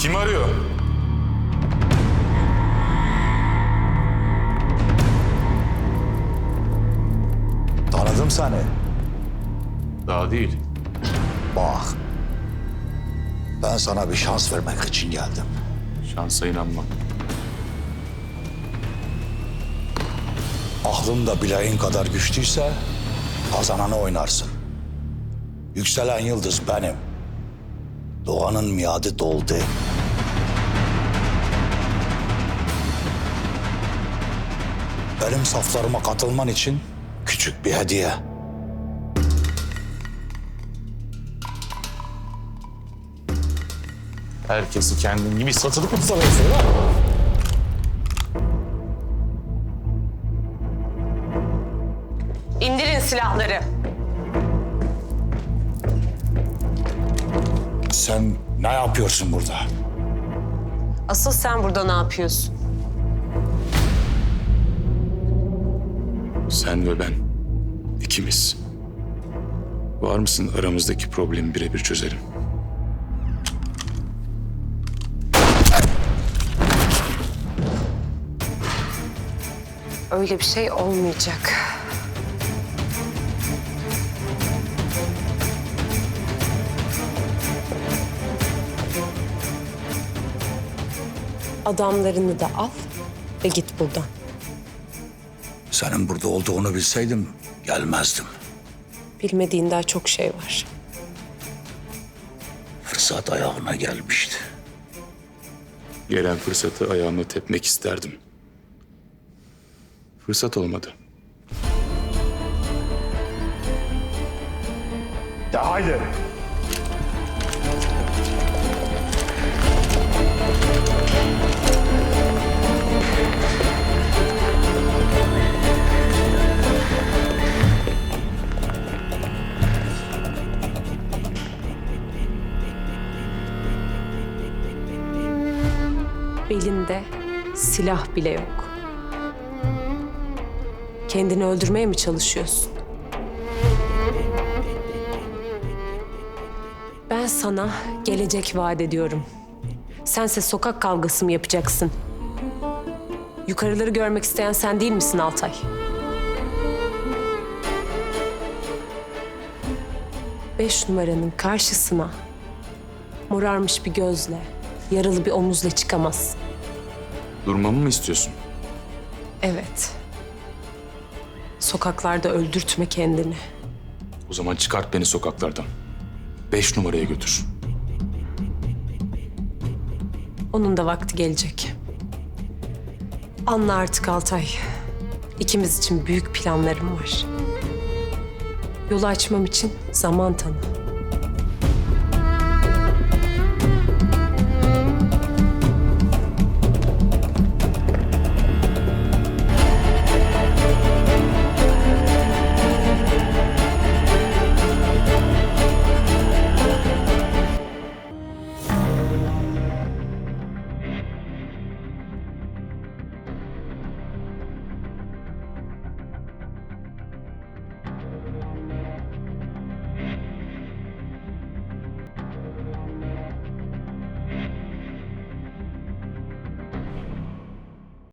Kim arıyor? Tanıdım seni. Daha değil. Bak. Ben sana bir şans vermek için geldim. Şansa inanmam. Aklın da bileğin kadar güçlüyse kazananı oynarsın. Yükselen yıldız benim. Doğanın miadı doldu. Benim saflarıma katılman için küçük bir hediye. Herkesi kendin gibi satılıp mı sanıyorsun lan? İndirin silahları. Sen ne yapıyorsun burada? Asıl sen burada ne yapıyorsun? Sen ve ben. ikimiz. Var mısın aramızdaki problemi birebir çözelim? Öyle bir şey olmayacak. Adamlarını da al ve git buradan. Senin burada olduğunu bilseydim gelmezdim. Bilmediğin daha çok şey var. Fırsat ayağına gelmişti. Gelen fırsatı ayağımla tepmek isterdim. Fırsat olmadı. De haydi. Belinde silah bile yok. Kendini öldürmeye mi çalışıyorsun? Ben sana gelecek vaat ediyorum. Sense sokak kavgası mı yapacaksın? Yukarıları görmek isteyen sen değil misin Altay? Beş numaranın karşısına morarmış bir gözle, yaralı bir omuzla çıkamazsın. Durmamı mı istiyorsun? Evet. Sokaklarda öldürtme kendini. O zaman çıkart beni sokaklardan. Beş numaraya götür. Onun da vakti gelecek. Anla artık Altay. İkimiz için büyük planlarım var. Yolu açmam için zaman tanı.